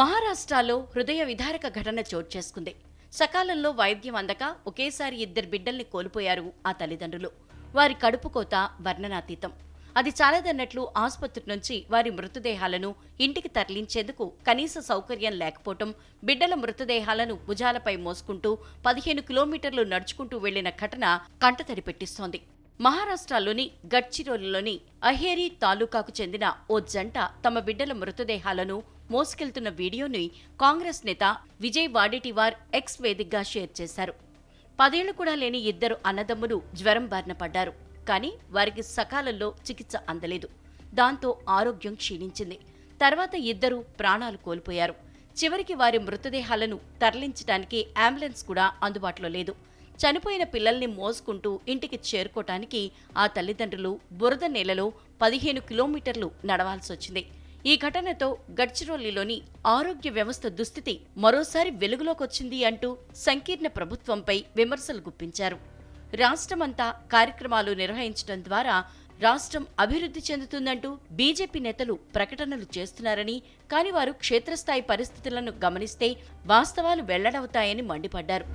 మహారాష్ట్రలో హృదయ విదారక ఘటన చోటు చేసుకుంది. సకాలంలో వైద్యం అందక ఒకేసారి ఇద్దరు బిడ్డల్ని కోల్పోయారు ఆ తల్లిదండ్రులు. వారి కడుపు కోత వర్ణనాతీతం. అది చాలదన్నట్లు ఆసుపత్రి నుంచి వారి మృతదేహాలను ఇంటికి తరలించేందుకు కనీస సౌకర్యం లేకపోవటం బిడ్డల మృతదేహాలను భుజాలపై మోసుకుంటూ పదిహేను కిలోమీటర్లు నడుచుకుంటూ వెళ్ళిన ఘటన కంటతడి పెట్టిస్తోంది. మహారాష్ట్రలోని గడ్చిరోలిలోని అహేరీ తాలూకాకు చెందిన ఓ జంట తమ బిడ్డల మృతదేహాలను మోసుకెళ్తున్న వీడియోని కాంగ్రెస్ నేత విజయ్ వాడేటివార్ ఎక్స్ వేదికగా షేర్ చేశారు. పదేళ్ళు కూడా లేని ఇద్దరు అన్నదమ్ములు జ్వరం బారిన పడ్డారు. కానీ వారికి సకాలంలో చికిత్స అందలేదు. దాంతో ఆరోగ్యం క్షీణించింది. తర్వాత ఇద్దరు ప్రాణాలు కోల్పోయారు. చివరికి వారి మృతదేహాలను తరలించడానికి అంబులెన్స్ కూడా అందుబాటులో లేదు. చనిపోయిన పిల్లల్ని మోసుకుంటూ ఇంటికి చేరుకోవటానికి ఆ తల్లిదండ్రులు బురద నేలలో పదిహేను కిలోమీటర్లు నడవాల్సొచ్చింది ఈ ఘటనతో గడ్చిరోలిలోని ఆరోగ్య వ్యవస్థ దుస్థితి మరోసారి వెలుగులోకొచ్చింది అంటూ సంకీర్ణ ప్రభుత్వంపై విమర్శలు గుప్పించారు. రాష్ట్రమంతా కార్యక్రమాలు నిర్వహించడం ద్వారా రాష్ట్రం అభివృద్ధి చెందుతుందంటూ బీజేపీ నేతలు ప్రకటనలు చేస్తున్నారని కాని వారు క్షేత్రస్థాయి పరిస్థితులను గమనిస్తే వాస్తవాలు వెల్లడవుతాయని మండిపడ్డారు.